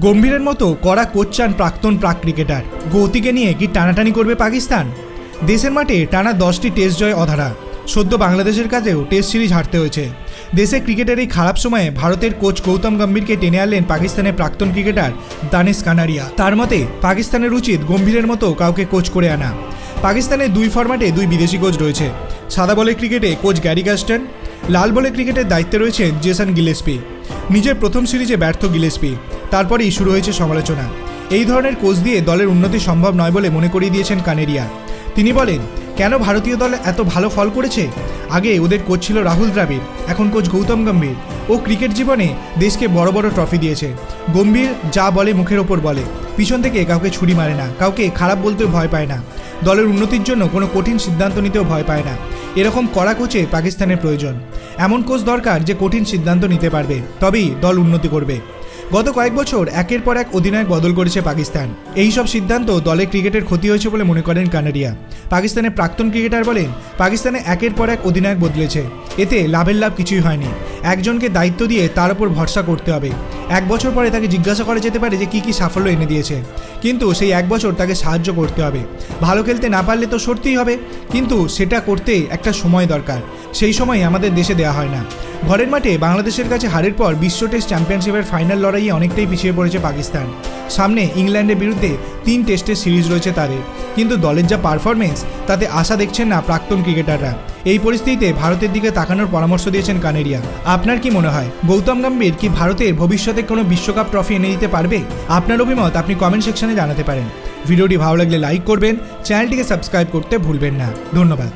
গম্ভীরের মতো কড়া কোচ চান প্রাক্তন প্রাক ক্রিকেটার। গৌতিকে নিয়ে কি টানাটানি করবে পাকিস্তান? দেশের মাঠে টানা দশটি টেস্ট জয় অধারা। সদ্য বাংলাদেশের কাছেও টেস্ট সিরিজ হারতে হয়েছে। দেশে ক্রিকেটের এই খারাপ সময়ে ভারতের কোচ গৌতম গম্ভীরকে টেনে আনলেন পাকিস্তানের প্রাক্তন ক্রিকেটার দানেশ কানারিয়া। তার মতে, পাকিস্তানের উচিত গম্ভীরের মতো কাউকে কোচ করে আনা। পাকিস্তানের দুই ফরম্যাটে দুই বিদেশি কোচ রয়েছে। সাদা বলের ক্রিকেটে কোচ গ্যারি গাস্টন লাল বলের ক্রিকেটের দায়িত্বে রয়েছেন জেসন গিলেসপি। নিজের প্রথম সিরিজে ব্যর্থ গিলেসপি। তারপরেই শুরু হয়েছে সমালোচনা। এই ধরনের কোচ দিয়ে দলের উন্নতি সম্ভব নয় বলে মনে করিয়ে দিয়েছেন কানেরিয়া। তিনি বলেন, কেন ভারতীয় দল এত ভালো ফল করেছে? আগে ওদের কোচ ছিল রাহুল দ্রাবিড়, এখন কোচ গৌতম গম্ভীর। ও ক্রিকেট জীবনে দেশকে বড় বড় ট্রফি দিয়েছে। গম্ভীর যা বলে মুখের ওপর বলে। পিছন থেকে কাউকে ছুরি মারে না, কাউকে খারাপ বলতেও ভয় পায় না। দলের উন্নতির জন্য কোনো কঠিন সিদ্ধান্ত নিতেও ভয় পায় না। এরকম কড়া কোচে পাকিস্তানের প্রয়োজন। এমন কোচ দরকার যে কঠিন সিদ্ধান্ত নিতে পারবে, তবেই দল উন্নতি করবে। গত কয়েক বছর একের পর এক অধিনায়ক বদল করেছে পাকিস্তান। এই সব সিদ্ধান্ত দলে ক্রিকেটের ক্ষতি হয়েছে বলে মনে করেন কানাডিয়া। পাকিস্তানের প্রাক্তন ক্রিকেটার বলেন, পাকিস্তানে একের পর এক অধিনায়ক বদলেছে। এতে লাভের লাভ কিছুই হয়নি। একজনকে দায়িত্ব দিয়ে তার উপর ভরসা করতে হবে। এক বছর পরে তাকে জিজ্ঞাসা করা যেতে পারে যে কী কী সাফল্য এনে দিয়েছে। কিন্তু সেই এক বছর তাকে সাহায্য করতে হবে। ভালো খেলতে না পারলে তো সরতেই হবে। কিন্তু সেটা করতে একটা সময় দরকার। সেই সময় আমাদের দেশে দেওয়া হয় না। ঘরের মাঠে বাংলাদেশের কাছে হারের পর বিশ্ব টেস্ট চ্যাম্পিয়নশিপের ফাইনাল লড়াইয়ে অনেকটাই পিছিয়ে পড়েছে পাকিস্তান। সামনে ইংল্যান্ডের বিরুদ্ধে তিন টেস্টের সিরিজ রয়েছে তাদের। কিন্তু দলের যা পারফরমেন্স তাতে আশা দেখছেন না প্রাক্তন ক্রিকেটাররা। এই পরিস্থিতিতে ভারতের দিকে তাকানোর পরামর্শ দিয়েছেন কানেরিয়া। আপনার কি মনে হয়, গৌতম গম্ভীর কি ভারতের ভবিষ্যতে কোনো বিশ্বকাপ ট্রফি এনে দিতে পারবে? আপনার অভিমত আপনি কমেন্ট সেকশনে জানাতে পারেন। ভিডিওটি ভালো লাগলে লাইক করবেন, চ্যানেলটিকে সাবস্ক্রাইব করতে ভুলবেন না। ধন্যবাদ।